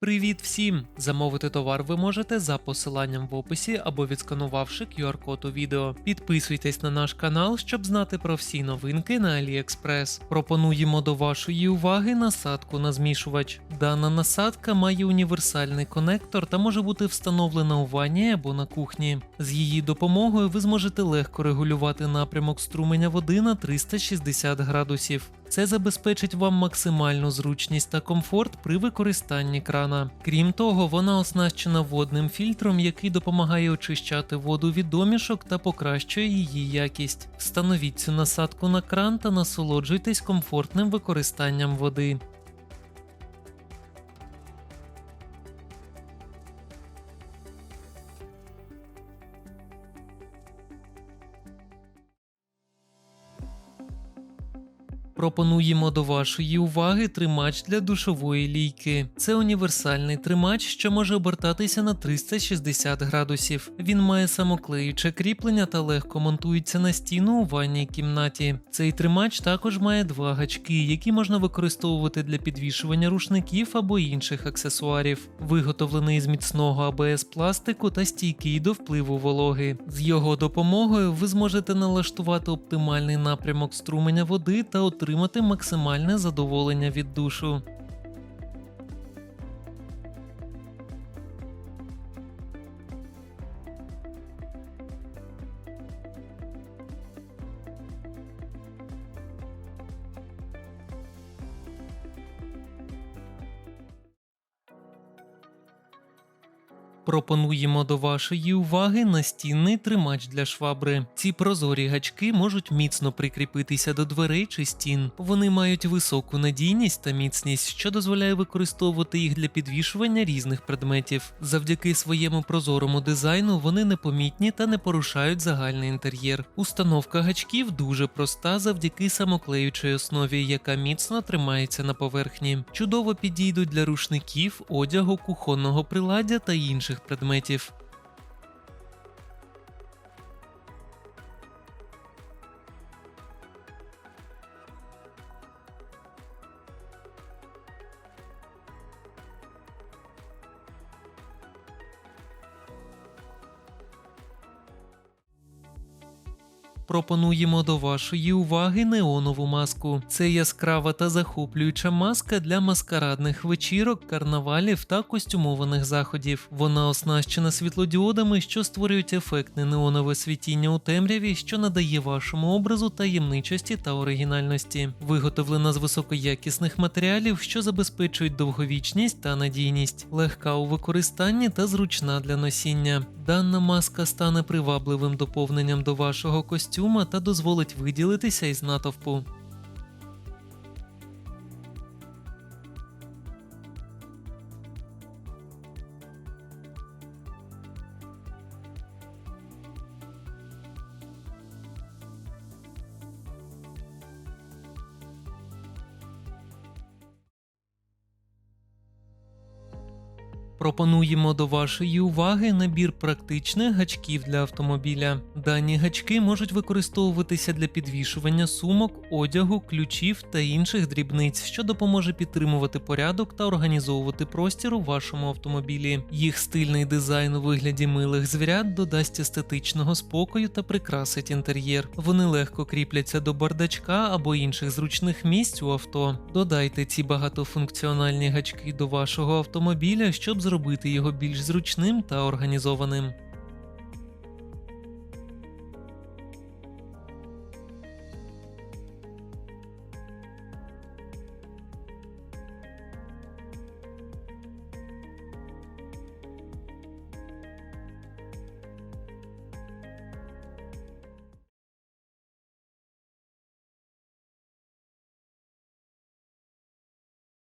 Привіт всім! Замовити товар ви можете за посиланням в описі або відсканувавши QR-код у відео. Підписуйтесь на наш канал, щоб знати про всі новинки на AliExpress. Пропонуємо до вашої уваги насадку на змішувач. Дана насадка має універсальний конектор та може бути встановлена у ванні або на кухні. З її допомогою ви зможете легко регулювати напрямок струменя води на 360 градусів. Це забезпечить вам максимальну зручність та комфорт при використанні крана. Крім того, вона оснащена водним фільтром, який допомагає очищати воду від домішок та покращує її якість. Встановіть цю насадку на кран та насолоджуйтесь комфортним використанням води. Пропонуємо до вашої уваги тримач для душової лійки. Це універсальний тримач, що може обертатися на 360 градусів. Він має самоклеюче кріплення та легко монтується на стіну у ванній кімнаті. Цей тримач також має два гачки, які можна використовувати для підвішування рушників або інших аксесуарів. Виготовлений з міцного АБС пластику та стійкий до впливу вологи. З його допомогою ви зможете налаштувати оптимальний напрямок струменя води та отримати максимальне задоволення від душу. Пропонуємо до вашої уваги настінний тримач для швабри. Ці прозорі гачки можуть міцно прикріпитися до дверей чи стін. Вони мають високу надійність та міцність, що дозволяє використовувати їх для підвішування різних предметів. Завдяки своєму прозорому дизайну вони непомітні та не порушають загальний інтер'єр. Установка гачків дуже проста завдяки самоклеючій основі, яка міцно тримається на поверхні. Чудово підійдуть для рушників, одягу, кухонного приладдя та інших предметів. Пропонуємо до вашої уваги неонову маску. Це яскрава та захоплююча маска для маскарадних вечірок, карнавалів та костюмованих заходів. Вона оснащена світлодіодами, що створюють ефектне неонове світіння у темряві, що надає вашому образу таємничості та оригінальності. Виготовлена з високоякісних матеріалів, що забезпечують довговічність та надійність, легка у використанні та зручна для носіння. Дана маска стане привабливим доповненням до вашого костюма та дозволить виділитися із натовпу. Пропонуємо до вашої уваги набір практичних гачків для автомобіля. Дані гачки можуть використовуватися для підвішування сумок, одягу, ключів та інших дрібниць, що допоможе підтримувати порядок та організовувати простір у вашому автомобілі. Їх стильний дизайн у вигляді милих звірят додасть естетичного спокою та прикрасить інтер'єр. Вони легко кріпляться до бардачка або інших зручних місць у авто. Додайте ці багатофункціональні гачки до вашого автомобіля, щоб зробити його більш зручним та організованим.